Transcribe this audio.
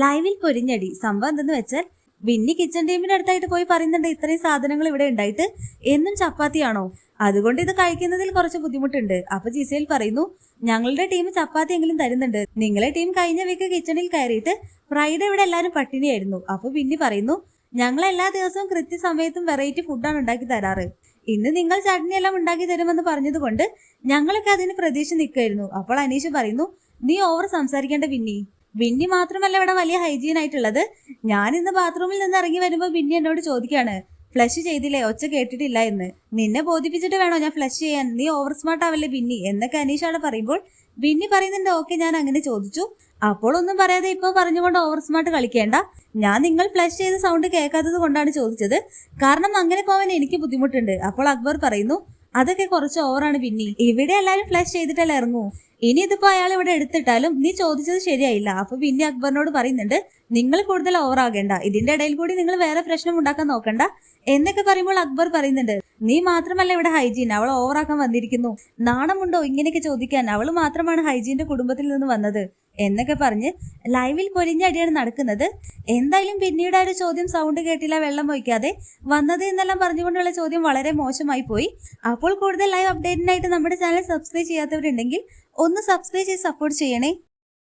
ലൈവിൽ പൊരിഞ്ഞടി. സംഭവം എന്തെന്ന് വെച്ചാൽ വിന്നി കിച്ചൺ ടീമിന്റെ അടുത്തായിട്ട് പോയി പറയുന്നുണ്ട് ഇത്രയും സാധനങ്ങൾ ഇവിടെ ഉണ്ടായിട്ട് എന്നും ചപ്പാത്തിയാണോ? അതുകൊണ്ട് ഇത് കഴിക്കുന്നതിൽ കുറച്ച് ബുദ്ധിമുട്ടുണ്ട്. അപ്പൊ ജിസയിൽ പറയുന്നു ഞങ്ങളുടെ ടീം ചപ്പാത്തി എങ്കിലും തരുന്നുണ്ട്. നിങ്ങളെ ടീം കഴിഞ്ഞ വീക്ക് കിച്ചണിൽ കയറിയിട്ട് ഫ്രൈഡേ ഇവിടെ എല്ലാവരും പട്ടിണിയായിരുന്നു. അപ്പൊ വിന്നി പറയുന്നു ഞങ്ങൾ എല്ലാ ദിവസവും കൃത്യസമയത്തും വെറൈറ്റി ഫുഡാണ് ഉണ്ടാക്കി തരാറ്. ഇന്ന് നിങ്ങൾ ചട്നി എല്ലാം ഉണ്ടാക്കി തരുമെന്ന് പറഞ്ഞതുകൊണ്ട് ഞങ്ങളൊക്കെ അതിന് പ്രതീക്ഷ നിൽക്കായിരുന്നു അപ്പോൾ അനീഷ് പറയുന്നു നീ ഓവർ സംസാരിക്കേണ്ട വിന്നി. വിന്നി മാത്രമല്ല ഇവിടെ വലിയ ഹൈജീൻ ആയിട്ടുള്ളത്. ഞാൻ ഇന്ന് ബാത്റൂമിൽ നിന്ന് ഇറങ്ങി വരുമ്പോൾ വിന്നി എന്നോട് ചോദിക്കാണ് ഫ്ലഷ് ചെയ്തില്ലേ? ഒച്ച കേട്ടിട്ടില്ല എന്ന്. നിന്നെ ബോധിപ്പിച്ചിട്ട് വേണോ ഞാൻ ഫ്ലഷ് ചെയ്യാൻ? നീ ഓവർ സ്മാർട്ട് ആവല്ലേ ബിന്നി എന്നൊക്കെ അനീഷാണ് പറയുമ്പോൾ ബിന്നി പറയുന്നുണ്ട് ഓക്കെ ഞാൻ അങ്ങനെ ചോദിച്ചു. അപ്പോൾ ഒന്നും പറയാതെ ഇപ്പൊ പറഞ്ഞുകൊണ്ട് ഓവർ സ്മാർട്ട് കളിക്കേണ്ട. ഞാൻ നിങ്ങൾ ഫ്ലഷ് ചെയ്ത സൗണ്ട് കേൾക്കാത്തത് കൊണ്ടാണ് ചോദിച്ചത്. കാരണം അങ്ങനെ പോവാൻ എനിക്ക് ബുദ്ധിമുട്ടുണ്ട്. അപ്പോൾ അക്ബർ പറയുന്നു അതൊക്കെ കുറച്ച് ഓവറാണ് ബിന്നി ഇവിടെ എല്ലാവരും ഫ്ലഷ് ചെയ്തിട്ടല്ലേ ഇറങ്ങൂ? ഇനി ഇതിപ്പോ അയാൾ ഇവിടെ എടുത്തിട്ടാലും നീ ചോദിച്ചത് ശരിയായില്ല. അപ്പൊ പിന്നെ അക്ബറിനോട് പറയുന്നുണ്ട് നിങ്ങൾ കൂടുതൽ ഓവറാകേണ്ട ഇതിന്റെ ഇടയിൽ കൂടി നിങ്ങൾ വേറെ പ്രശ്നം ഉണ്ടാക്കാൻ നോക്കണ്ട. എന്നൊക്കെ പറയുമ്പോൾ അക്ബർ പറയുന്നുണ്ട് നീ മാത്രമല്ല ഇവിടെ ഹൈജീൻ അവൾ ഓവറാക്കാൻ വന്നിരിക്കുന്നു. നാണമുണ്ടോ ഇങ്ങനെയൊക്കെ ചോദിക്കാൻ? അവൾ മാത്രമാണ് ഹൈജീന്റെ കുടുംബത്തിൽ നിന്ന് വന്നത്. എന്നൊക്കെ പറഞ്ഞ് ലൈവിൽ പൊരിഞ്ഞടിയാണ് നടക്കുന്നത്. എന്തായാലും പിന്നീട് ആ ഒരു ചോദ്യം സൗണ്ട് കേട്ടില്ല വെള്ളം ഒഴിക്കാതെ. വന്നത് എന്നെല്ലാം പറഞ്ഞുകൊണ്ടുള്ള ചോദ്യം വളരെ മോശമായി പോയി. അപ്പോൾ കൂടുതൽ ലൈവ് അപ്ഡേറ്റിനായിട്ട് നമ്മുടെ ചാനൽ സബ്സ്ക്രൈബ് ചെയ്യാത്തവരുണ്ടെങ്കിൽ ഒന്ന് സബ്സ്ക്രൈബ് ചെയ്ത് സപ്പോർട്ട് ചെയ്യണേ.